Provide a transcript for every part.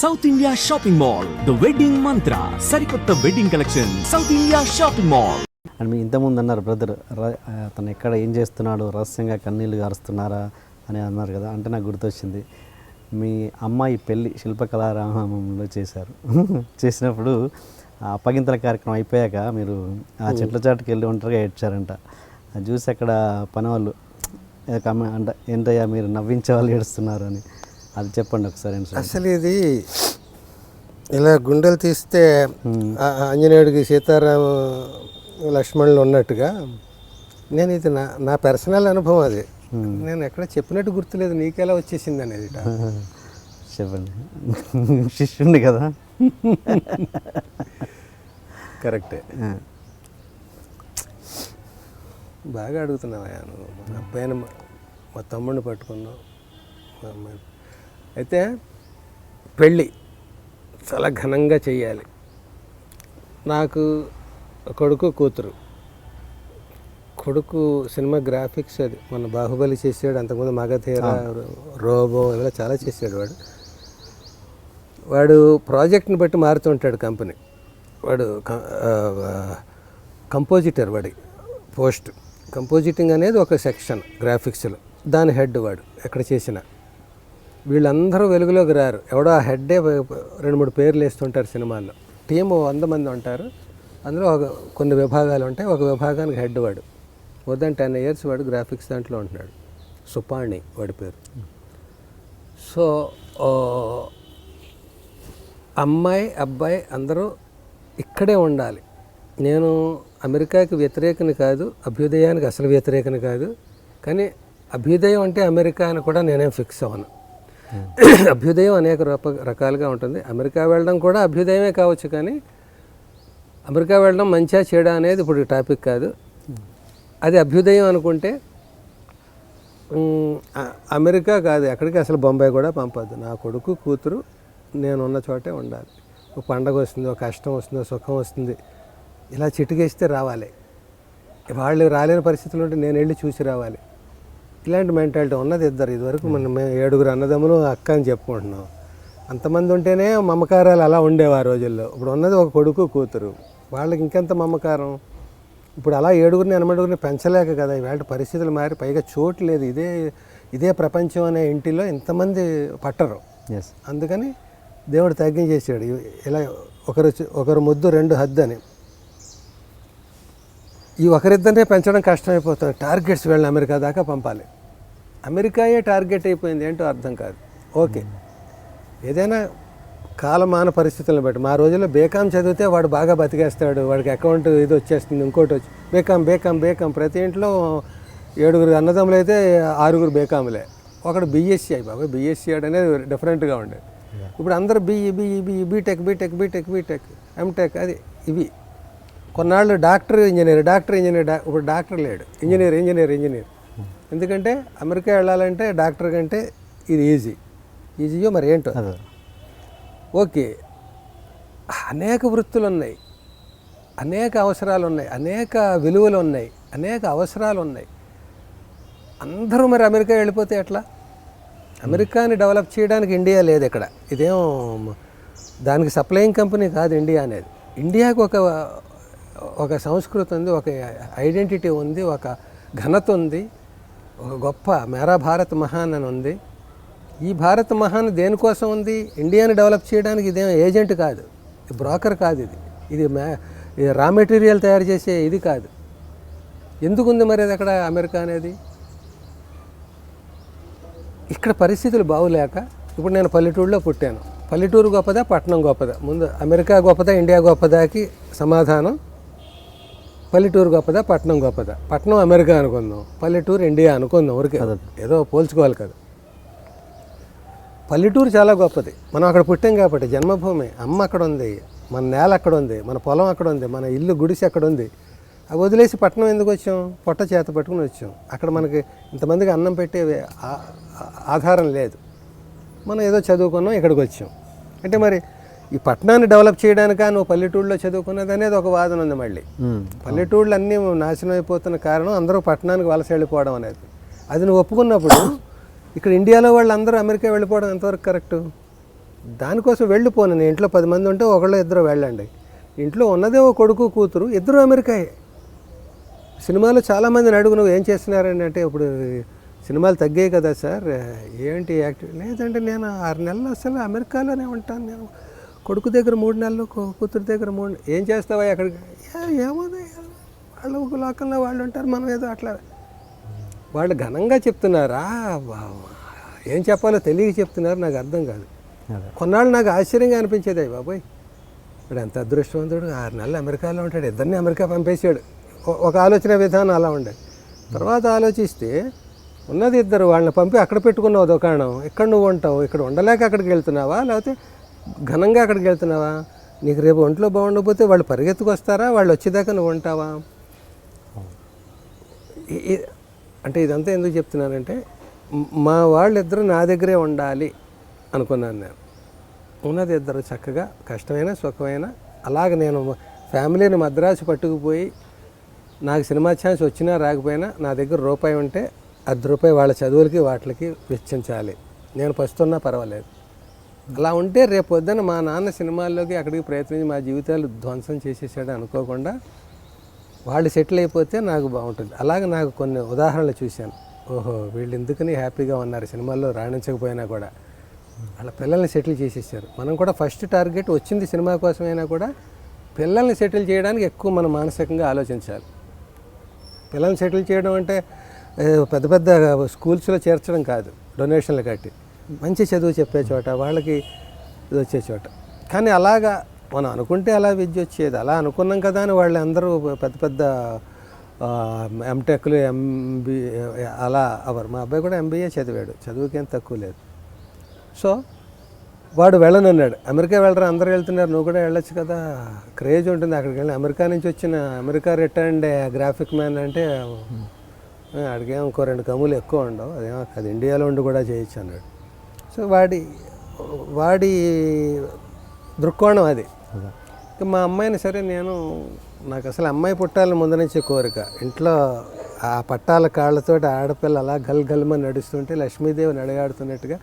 South India shopping mall the wedding mantra సరికొత్త wedding collection South India shopping mall and మీ ఇంతకుముందు అన్నారు brother అతను ఎక్కడ ఏం చేస్తున్నాడు రహస్యంగా కన్నీళ్ళు గారుస్తున్నారా? అని అన్నారు కదా అంటే నాకు గుర్తొచ్చింది. మీ అమ్మాయి పెళ్ళి శిల్పకళారామంలో చేశారు. చేసినప్పుడు ఆ అప్పగింతల కార్యక్రమం అయిపోయాక మీరు ఆ చెట్ల చాటుకి వెళ్ళి ఒంటరిగా ఏడ్చారంట. చూసి అక్కడ పని వాళ్ళు అంట ఏంటయ్యా మీరు నవ్వించే వాళ్ళు ఏడుస్తున్నారు అని అది చెప్పండి ఒకసారి? అసలు ఇది ఇలా గుండెలు తీస్తే ఆంజనేయుడికి సీతారామ లక్ష్మణులు ఉన్నట్టుగా నేను ఇది నా నా పర్సనల్ అనుభవం అది. నేను ఎక్కడ చెప్పినట్టు గుర్తులేదు నీకెలా వచ్చేసింది అనేది. చెప్పండి. శిష్యుండి కదా. కరెక్టే. బాగా అడుగుతున్నావా నువ్వు. మా అబ్బాయిని మా- మా తమ్ముడిని పట్టుకున్నావు. మా అమ్మాయిని అయితే పెళ్ళి చాలా ఘనంగా చెయ్యాలి నాకు కొడుకు కూతురు. కొడుకు సినిమా గ్రాఫిక్స్ అది. మన బాహుబలి చేసాడు అంతకుముందు మగధీర రోబో ఇలా చాలా చేసాడు వాడు. వాడు ప్రాజెక్ట్ని బట్టి మారుతుంటాడు కంపెనీ. వాడు కంపోజిటర్ వాడి పోస్ట్. కంపోజిటింగ్ అనేది ఒక సెక్షన్ గ్రాఫిక్స్లో. దాని హెడ్ వాడు ఎక్కడ చేసిన. వీళ్ళందరూ వెలుగులోకి రారు. ఎవడో ఆ హెడ్డే రెండు మూడు పేర్లు వేస్తుంటారు సినిమాల్లో. టీము వంద మంది ఉంటారు. అందులో ఒక కొన్ని విభాగాలు ఉంటాయి. ఒక విభాగానికి హెడ్ వాడు. మోర్ టెన్ ఇయర్స్ వాడు గ్రాఫిక్స్ దాంట్లో ఉంటున్నాడు. సుపాణి వాడి పేరు. సో అమ్మాయి అబ్బాయి అందరూ ఇక్కడే ఉండాలి. నేను అమెరికాకి వ్యతిరేకని కాదు అభ్యుదయానికి అసలు వ్యతిరేకని కాదు. కానీ అభ్యుదయం అంటే అమెరికా అని కూడా నేనేం ఫిక్స్ అవ్వను. అభ్యుదయం అనేక రూప రకాలుగా ఉంటుంది. అమెరికా వెళ్ళడం కూడా అభ్యుదయమే కావచ్చు కానీ అమెరికా వెళ్ళడం మంచిగా చేయడం అనేది ఇప్పుడు టాపిక్ కాదు. అది అభ్యుదయం అనుకుంటే అమెరికా కాదు. ఎక్కడికి అసలు బొంబాయి కూడా పంపద్దు. నా కొడుకు కూతురు నేను ఉన్న చోటే ఉండాలి. ఒక పండగ వస్తుంది ఒక కష్టం వస్తుంది సుఖం వస్తుంది. ఇలా చిటికేస్తే రావాలి. వాళ్ళు రాలేని పరిస్థితులు ఉంటే నేను వెళ్ళి చూసి రావాలి. ఇలాంటి మెంటాలిటీ ఉన్నది ఇద్దరు. ఇదివరకు మనం మేము ఏడుగురు అన్నదమ్ములు అక్క అని చెప్పుకుంటున్నాం. అంతమంది ఉంటేనే మమకారాలు అలా ఉండేవి ఆ రోజుల్లో. ఇప్పుడు ఉన్నది ఒక కొడుకు కూతురు. వాళ్ళకి ఇంకెంత మమకారం? ఇప్పుడు అలా ఏడుగురిని ఎనమడుగురిని పెంచలేక కదా ఇవాళ పరిస్థితులు మారి పైగా చోటు లేదు. ఇదే ఇదే ప్రపంచం అనే ఇంటిలో ఇంతమంది పట్టరు. ఎస్ అందుకని దేవుడు తగ్గించేసాడు ఇలా ఒకరు ఒకరు ముద్దు రెండు హద్దు అని. ఈ ఒకరిద్దరినే పెంచడం కష్టమైపోతుంది. టార్గెట్స్ వెళ్ళి అమెరికా దాకా పంపాలి. అమెరికాయే టార్గెట్ అయిపోయింది ఏంటో అర్థం కాదు. ఓకే. ఏదైనా కాలమాన పరిస్థితులను బట్టి మా రోజుల్లో బేకాం చదివితే వాడు బాగా బతికేస్తాడు వాడికి అకౌంట్ ఇది వచ్చేస్తుంది ఇంకోటి వచ్చి బేకాం బేకాం బేకాం ప్రతి ఇంట్లో ఏడుగురు అన్నదమ్ములు అయితే ఆరుగురు బేకాములే. ఒకడు బీఎస్సీ అయి బాబా బీఎస్సీ అనేది డిఫరెంట్గా ఉండేది ఇప్పుడు అందరూ BE BE BE BTech BTech BTech BTech MTech అది ఇవి. కొన్నాళ్ళు డాక్టర్ ఇంజనీర్ డాక్టర్ ఇంజనీర్ ఇప్పుడు డాక్టర్ లేడు. Engineer engineer engineer. ఎందుకంటే అమెరికా వెళ్ళాలంటే డాక్టర్ కంటే ఇది ఈజీ. ఈజీయో మరి ఏంటో? ఓకే. అనేక వృత్తులు ఉన్నాయి అనేక అవసరాలు ఉన్నాయి అనేక విలువలు ఉన్నాయి అనేక అవసరాలు ఉన్నాయి అందరూ మరి అమెరికా వెళ్ళిపోతే ఎట్లా? అమెరికాని డెవలప్ చేయడానికి ఇండియా లేదు ఇక్కడ. ఇదేం దానికి సప్లయింగ్ కంపెనీ కాదు ఇండియా అనేది. ఇండియాకు ఒక ఒక సంస్కృతి ఉంది ఒక ఐడెంటిటీ ఉంది ఒక ఘనత ఉంది ఒక గొప్ప మేరా భారత్ మహాన్ అని ఉంది. ఈ భారత్ మహాన్ దేనికోసం ఉంది? ఇండియాని డెవలప్ చేయడానికి ఇదేం ఏజెంట్ కాదు. బ్రోకర్ కాదు ఇది. ఇది మే రా మెటీరియల్ తయారు చేసే ఇది కాదు. ఎందుకుంది మరి అది అక్కడ అమెరికా అనేది? ఇక్కడ పరిస్థితులు బాగులేక ఇప్పుడు నేను పల్లెటూరులో పుట్టాను. పల్లెటూరు గొప్పదా పట్టణం గొప్పదా? ముందు అమెరికా గొప్పదా ఇండియా గొప్పదాకి సమాధానం పల్లెటూరు గొప్పదా పట్టణం గొప్పదా? పట్టణం అమెరికా అనుకుందాం పల్లెటూరు ఇండియా అనుకుందాం ఊరికే. ఏదో పోల్చుకోవాలి కదా. పల్లెటూరు చాలా గొప్పది. మనం అక్కడ పుట్టాం కాబట్టి జన్మభూమి అమ్మ అక్కడ ఉంది మన నేల అక్కడ ఉంది మన పొలం అక్కడ ఉంది మన ఇల్లు గుడిసి అక్కడ ఉంది అవి వదిలేసి పట్టణం ఎందుకు వచ్చాం? పొట్ట చేత పట్టుకుని వచ్చాం. అక్కడ మనకి ఇంతమందికి అన్నం పెట్టే ఆధారం లేదు. మనం ఏదో చదువుకున్నాం ఇక్కడికి వచ్చాం. అంటే మరి ఈ పట్టణాన్ని డెవలప్ చేయడానికా నువ్వు పల్లెటూరులో చదువుకున్నది అనేది ఒక వాదన ఉంది మళ్ళీ. పల్లెటూళ్ళు అన్నీ నాశనం అయిపోతున్న కారణం అందరూ పట్టణానికి వలస వెళ్ళిపోవడం అనేది. అది నువ్వు ఒప్పుకున్నప్పుడు ఇక్కడ ఇండియాలో వాళ్ళందరూ అమెరికా వెళ్ళిపోవడం ఎంతవరకు కరెక్టు? దానికోసం వెళ్ళిపోను. నేను ఇంట్లో పది మంది ఉంటే ఒకళ్ళు ఇద్దరు వెళ్ళండి. ఇంట్లో ఉన్నదే ఓ కొడుకు కూతురు ఇద్దరు అమెరికాయే. సినిమాలో చాలామందిని అడుగు నువ్వు ఏం చేస్తున్నారని? అంటే ఇప్పుడు సినిమాలు తగ్గాయి కదా సార్. ఏంటి యాక్టివ్ లేదంటే నేను ఆరు నెలలు అసలు అమెరికాలోనే ఉంటాను నేను. కొడుకు దగ్గర మూడు నెలలు కూతురు దగ్గర మూడు ఏం చేస్తావా ఎక్కడికి? "ఏ- ఏమోదే వాళ్ళు ఒక లోకంలో వాళ్ళు ఉంటారు మనం ఏదో అట్లా. వాళ్ళు ఘనంగా చెప్తున్నారా? ఏం చెప్పాలో తెలియక చెప్తున్నారు నాకు అర్థం కాదు. కొన్నాళ్ళు నాకు ఆశ్చర్యంగా అనిపించేది అయ్య బాబోయ్. ఇప్పుడు ఎంత అదృష్టవంతుడు ఆరు నెలలు అమెరికాలో ఉంటాడు ఇద్దరిని అమెరికా పంపేశాడు. ఒక ఆలోచన విధానం అలా ఉండేది తర్వాత ఆలోచిస్తే ఉన్నది ఇద్దరు వాళ్ళని పంపి అక్కడ పెట్టుకున్నావు దుకాణం ఇక్కడ నువ్వు ఉంటావు ఇక్కడ ఉండలేక అక్కడికి వెళ్తున్నావా? లేకపోతే ఘనంగా అక్కడికి వెళ్తున్నావా? నీకు రేపు ఒంట్లో బాగుండకపోతే వాళ్ళు పరిగెత్తుకు వస్తారా వాళ్ళు వచ్చేదాకా నువ్వు ఉంటావా? అంటే ఇదంతా ఎందుకు చెప్తున్నానంటే మా వాళ్ళిద్దరూ నా దగ్గరే ఉండాలి అనుకున్నాను నేను. ఉన్నది ఇద్దరు చక్కగా కష్టమైన సుఖమైన అలాగ నేను ఫ్యామిలీని మద్రాసు పట్టుకుపోయి నాకు సినిమా ఛాన్స్ వచ్చినా రాకపోయినా నా దగ్గర రూపాయి ఉంటే అర్ధ రూపాయి వాళ్ళ చదువులకి వాటికి వెచ్చించాలి. నేను పస్తున్నా పర్వాలేదు. అలా ఉంటే రేపు పొద్దున మా నాన్న సినిమాల్లోకి అక్కడికి ప్రయత్నించి మా జీవితాలు ధ్వంసం చేసేసాడు అనుకోకుండా వాళ్ళు సెటిల్ అయిపోతే నాకు బాగుంటుంది. అలాగే నాకు కొన్ని ఉదాహరణలు చూశాను. ఓహో వీళ్ళు ఎందుకని హ్యాపీగా ఉన్నారు? సినిమాల్లో రాణించకపోయినా కూడా. వాళ్ళ పిల్లల్ని సెటిల్ చేసేసారు. మనం కూడా ఫస్ట్ టార్గెట్ వచ్చింది సినిమా కోసమైనా కూడా పిల్లల్ని సెటిల్ చేయడానికి ఎక్కువ మనం మానసికంగా ఆలోచించాలి. పిల్లల్ని సెటిల్ చేయడం అంటే పెద్ద పెద్ద స్కూల్స్లో చేర్చడం కాదు డొనేషన్లు కట్టి. మంచి చదువు చెప్పే చోట వాళ్ళకి ఇది వచ్చే చోట. కానీ అలాగా మనం అనుకుంటే అలా విద్య వచ్చేది. అలా అనుకున్నాం కదా అని వాళ్ళు అందరూ పెద్ద పెద్ద ఎంటెక్లు ఎంబీ అలా అవరు మా అబ్బాయి కూడా ఎంబీఏ చదివాడు. చదువుకేం తక్కువ లేదు. సో వాడు వెళ్ళనన్నాడు. అమెరికా వెళ్ళరా? అందరూ వెళ్తున్నారు. నువ్వు కూడా వెళ్ళొచ్చు కదా. క్రేజ్ ఉంటుంది అక్కడికి వెళ్ళి. అమెరికా నుంచి వచ్చిన అమెరికా రిటర్న్డ్ గ్రాఫిక్ మ్యాన్ అంటే అడిగేం ఇంకో రెండు కమ్ములు ఎక్కువ ఉండవు. అదేమో అది ఇండియాలో ఉండి కూడా చేయొచ్చు అన్నాడు. సో వాడి వాడి దృక్కోణం అది. ఇక మా అమ్మాయిని సరే నేను నాకు అసలు అమ్మాయి పుట్టాలని ముందు నుంచి కోరిక. ఇంట్లో ఆ పట్టాల కాళ్ళతోటి ఆడపిల్ల అలా గల్ గల్మని నడుస్తుంటే లక్ష్మీదేవి నడగాడుతున్నట్టుగా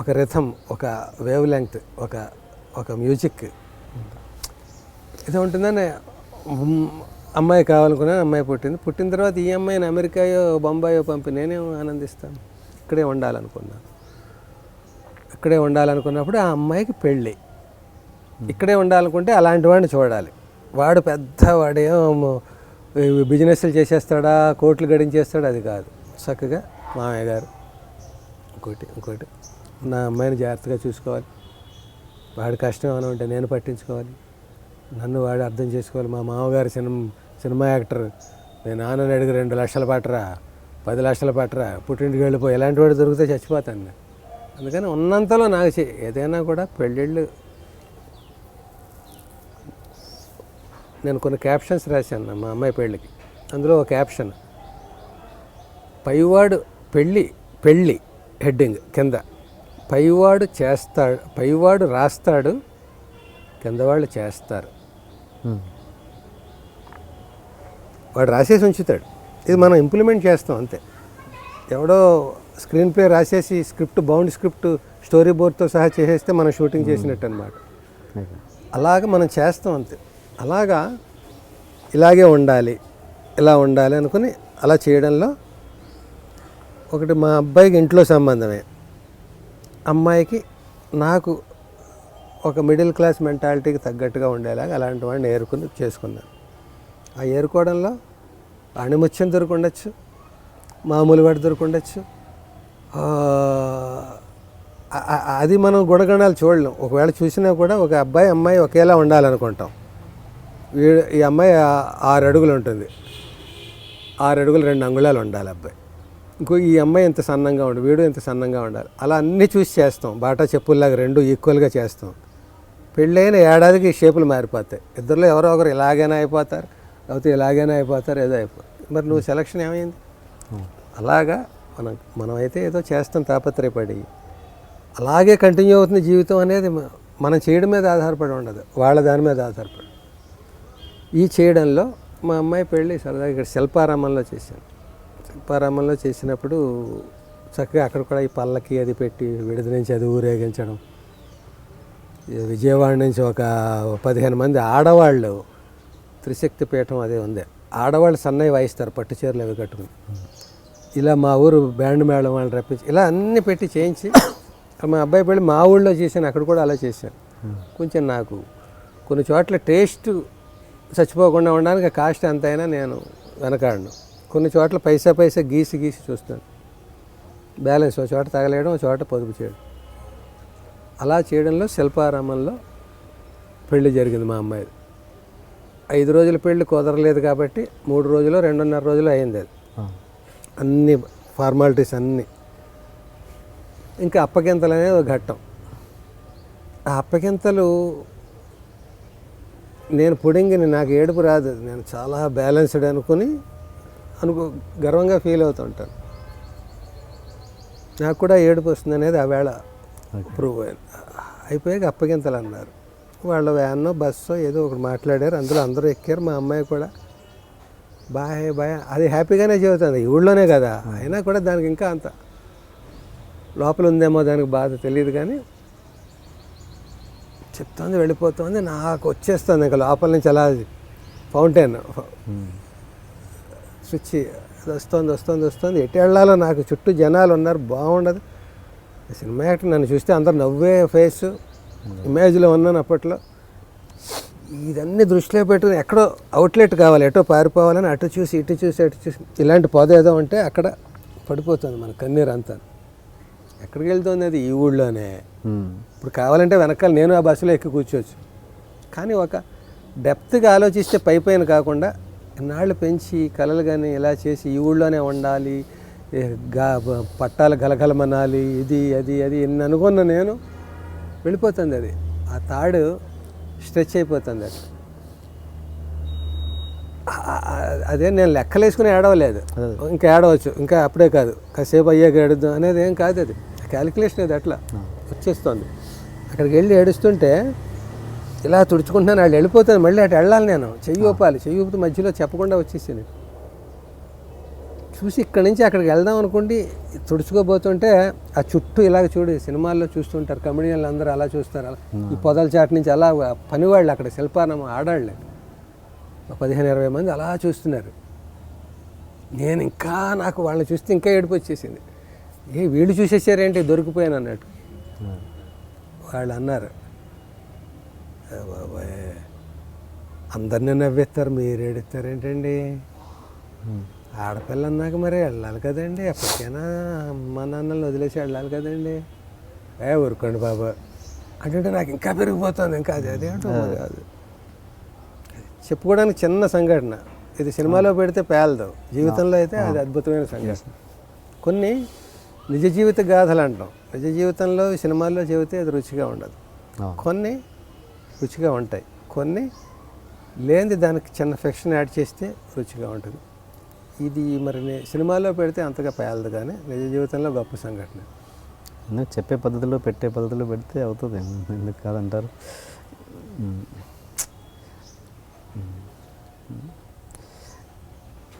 ఒక రిథం ఒక వేవ్ లెంగ్త్ ఒక ఒక మ్యూజిక్ ఇది ఉంటుందని అమ్మాయి కావాలనుకున్నాను అమ్మాయి పుట్టింది. పుట్టిన తర్వాత ఈ అమ్మాయిని అమెరికాయో బొంబాయో పంపి నేనేం ఆనందిస్తాను? ఇక్కడే ఉండాలనుకున్నాను. ఇక్కడే ఉండాలనుకున్నప్పుడు ఆ అమ్మాయికి పెళ్ళి. ఇక్కడే ఉండాలనుకుంటే అలాంటి వాడిని చూడాలి. వాడు పెద్ద వాడేమో బిజినెస్లు చేసేస్తాడా కోట్లు గడించేస్తాడా అది కాదు. చక్కగా మామయ్య గారు ఇంకోటి ఇంకోటి. నా అమ్మాయిని జాగ్రత్తగా చూసుకోవాలి. వాడు కష్టం అని ఉంటే నేను పట్టించుకోవాలి. నన్ను వాడు అర్థం చేసుకోవాలి. మా మామగారు సినిమా సినిమా యాక్టర్. నేను నాన్నని అడిగి రెండు లక్షలు పట్టరా పది లక్షలు పట్టరా పుట్టింటికి వెళ్ళిపోయి ఎలాంటి వాడు దొరికితే చచ్చిపోతాను నేను. అందుకని ఉన్నంతలో నాకు చే- ఏదైనా కూడా పెళ్ళిళ్ళు. నేను కొన్ని క్యాప్షన్స్ రాశాను మా అమ్మాయి పెళ్ళికి. అందులో ఒక క్యాప్షన్. పైవాడు పెళ్ళి పెళ్ళి హెడ్డింగ్ కింద. పైవాడు చేస్తాడు పైవాడు రాస్తాడు కిందవాళ్ళు చేస్తారు. ఉమ్. వాడు రాసేసి ఉంచుతాడు. ఇది మనం ఇంప్లిమెంట్ చేస్తాం అంతే. ఎవడో స్క్రీన్ ప్లే రాసేసి స్క్రిప్ట్ బౌండ్ స్క్రిప్ట్ స్టోరీ బోర్డ్తో సహా చేసేస్తే మనం షూటింగ్ చేసినట్టు అనమాట. అలాగ మనం చేస్తాం అంతే. అలాగా ఇలాగే ఉండాలి ఇలా ఉండాలి అనుకుని అలా చేయడంలో ఒకటి మా అబ్బాయికి ఇంట్లో సంబంధమే. అమ్మాయికి నాకు ఒక మిడిల్ క్లాస్ మెంటాలిటీకి తగ్గట్టుగా ఉండేలాగా అలాంటి వాడిని ఏరుకుని చేసుకున్నాను ఆ ఏరుకోవడంలో అణిముత్యం దొరుకుండొచ్చు మామూలు వాడు దొరుకుండొచ్చు అది మనం గుణగణాలు చూడలేం. ఒకవేళ చూసినా కూడా ఒక అబ్బాయి అమ్మాయి ఒకేలా ఉండాలనుకుంటాం. వీడు ఈ అమ్మాయి ఆరు అడుగులు ఉంటుంది. ఆరు అడుగులు రెండు అంగుళాలు ఉండాలి అబ్బాయి. ఇంకో ఈ అమ్మాయి ఎంత సన్నంగా ఉండాలి వీడు ఎంత సన్నంగా ఉండాలి. అలా అన్నీ చూసి చేస్తాం. బాటా చెప్పుల్లాగా రెండు ఈక్వల్గా చేస్తాం. పెళ్ళైన ఏడాదికి షేపులు మారిపోతాయి. ఇద్దరిలో ఎవరో ఒకరు ఇలాగైనా అయిపోతారు లేకపోతే ఇలాగైనా అయిపోతారు ఏదో అయిపోతారు మరి నువ్వు సెలక్షన్ ఏమైంది? అలాగా మనం మనమైతే ఏదో చేస్తాం తాపత్రయపడి. అలాగే కంటిన్యూ అవుతుంది జీవితం అనేది మనం చేయడం మీద ఆధారపడి ఉండదు. వాళ్ళ దాని మీద ఆధారపడి ఈ చేయడంలో మా అమ్మాయి పెళ్ళి సరదాగా ఇక్కడ శిల్పారామంలో చేశాను. శిల్పారామంలో చేసినప్పుడు చక్కగా అక్కడ కూడా ఈ పల్లకి అది పెట్టి విడుదల నుంచి అది ఊరేగించడం. విజయవాడ నుంచి ఒక పదిహేను మంది ఆడవాళ్ళు త్రిశక్తి పీఠం అదే ఉంది. ఆడవాళ్ళు సన్నయ్య వాయిస్తారు పట్టు చీరలు అవి కట్టుకుని. ఇలా మా ఊరు బ్యాండ్ మేళం వాళ్ళని రప్పించి ఇలా అన్నీ పెట్టి చేయించి మా అబ్బాయి పెళ్ళి మా ఊళ్ళో చేశాను అక్కడ కూడా అలా చేశాను. కొంచెం నాకు కొన్ని చోట్ల టేస్ట్ చచ్చిపోకుండా ఉండడానికి కాస్ట్ ఎంతైనా నేను వెనకాడను. కొన్ని చోట్ల పైసా పైసా గీసి గీసి చూస్తాను. బ్యాలెన్స్ ఒక చోట తగలేయడం ఒక చోట పొదుపు చేయడం. అలా చేయడంలో శిల్పారామంలో పెళ్ళి జరిగింది మా అమ్మాయిది. ఐదు రోజుల పెళ్ళి కుదరలేదు కాబట్టి మూడు రోజులు రెండున్నర రోజులు అయింది అది. అన్ని ఫార్మాలిటీస్ అన్నీ. ఇంకా అప్పగింతలు అనేది ఒక ఘట్టం. ఆ అప్పగింతలు నేను పుడింగిని నాకు ఏడుపు రాదు. నేను చాలా బ్యాలెన్స్డ్ అనుకుని అనుకో గర్వంగా ఫీల్ అవుతుంటాను నాకు కూడా ఏడుపు వస్తుంది అనేది ఆ వేళ ప్రూవ్ అయింది అయిపోయాక అప్పగింతలు అన్నారు. వాళ్ళ వ్యాన్నో బస్సో ఏదో ఒకటి మాట్లాడారు. అందులో అందరూ ఎక్కారు. మా అమ్మాయి కూడా బాయ్ బాయ్. అది హ్యాపీగానే చెబుతుంది. ఊళ్ళోనే కదా. అయినా కూడా దానికి ఇంకా అంత లోపల ఉందేమో దానికి బాధ తెలియదు కానీ చెప్తోంది వెళ్ళిపోతుంది. నాకు వచ్చేస్తుంది ఇంకా లోపల నుంచి అలా ఫౌంటైన్. స్విచ్ అది వస్తుంది వస్తుంది వస్తుంది. ఎటు వెళ్ళాలో నాకు చుట్టూ జనాలు ఉన్నారు. బాగుండదు. సినిమా యాక్టర్ నన్ను చూస్తే అందరు నవ్వే ఫేస్. ఇమేజ్లో ఉన్నాను అప్పట్లో. ఇదన్నీ దృష్టిలో పెట్టుకుని ఎక్కడో అవుట్లెట్ కావాలి ఎటో పారిపోవాలని అటు చూసి ఇటు చూసి అటు చూసి. ఇలాంటి పొద ఏదో ఉంటే అక్కడ పడిపోతుంది మన కన్నీరు అంతా ఎక్కడికి వెళ్తుంది అది? ఈ ఊళ్ళోనే. ఇప్పుడు కావాలంటే వెనకాల నేను ఆ బస్సులో ఎక్కి కూర్చోవచ్చు. కానీ ఒక డెప్త్గా ఆలోచిస్తే పై పైన కాకుండా ఇన్నాళ్ళు పెంచి కలలు కానీ ఇలా చేసి ఈ ఊళ్ళోనే ఉండాలి గా పట్టాలు గలగలమనాలి ఇది అది అది ఎన్ని అనుకున్న నేను వెళ్ళిపోతుంది అది. ఆ తాడు స్ట్రెచ్ అయిపోతుంది అది. అదే నేను లెక్కలేసుకుని ఏడవలేదు. ఇంకా ఏడవచ్చు. ఇంకా అప్పుడే కాదు. కాసేపు అయ్యాక ఏడుద్దాం అనేది ఏం కాదు అది. క్యాలిక్యులేషన్ అది అట్లా. వచ్చేస్తుంది. అక్కడికి వెళ్ళి ఏడుస్తుంటే ఇలా తుడుచుకుంటున్నాను. వాళ్ళు వెళ్ళిపోతాను మళ్ళీ అటు వెళ్ళాలి నేను. చెయ్యి ఊపాలి. చెయ్యి ఊపితే మధ్యలో చెప్పకుండా వచ్చేసింది చూసి ఇక్కడి నుంచి అక్కడికి వెళ్దాం అనుకోండి తుడుచుకోబోతుంటే ఆ చుట్టూ ఇలాగ చూడు సినిమాల్లో చూస్తుంటారు కమెడియన్లు అందరూ అలా చూస్తారు. అలా ఈ పొదల చాటు నుంచి అలా పనివాళ్ళు అక్కడ శిల్పానం ఆడాళ్ళే. పదిహేను ఇరవై మంది అలా చూస్తున్నారు. నేను ఇంకా నాకు వాళ్ళని చూస్తే ఇంకా ఏడుపు వచ్చేసింది. ఏ వీళ్ళు చూసేసారేంటి? దొరికిపోయాను అన్నట్టు. వాళ్ళు అన్నారు "ఏ బాబాయ్ అందరినీ నవ్వేస్తారు మీరు ఏడుస్తారేంటండి ఆడపిల్ల అన్నాక మరి వెళ్ళాలి కదండి. ఎప్పటికైనా అమ్మ నాన్నలు వదిలేసి వెళ్ళాలి కదండి. ఏ ఊరుకోండి బాబా. అంటే నాకు ఇంకా పెరిగిపోతుంది. ఇంకా అది అదేంటో అది. చెప్పుకోవడానికి చిన్న సంఘటన. ఇది సినిమాలో పెడితే పేలదు. జీవితంలో అయితే అది అద్భుతమైన సంఘటన. కొన్ని నిజ జీవిత గాథలు అంటాం. నిజ జీవితంలో సినిమాల్లో చెబితే అది రుచిగా ఉండదు. కొన్ని రుచిగా ఉంటాయి. కొన్ని లేనిది దానికి చిన్న ఫిక్షన్ యాడ్ చేస్తే రుచిగా ఉంటుంది. ఇది మరి సినిమాలో పెడితే అంతగా పేలదు కానీ నిజ జీవితంలో గొప్ప సంఘటన. చెప్పే పద్ధతిలో పెట్టే పద్ధతిలో పెడితే అవుతుంది. ఎందుకు కాదంటారు?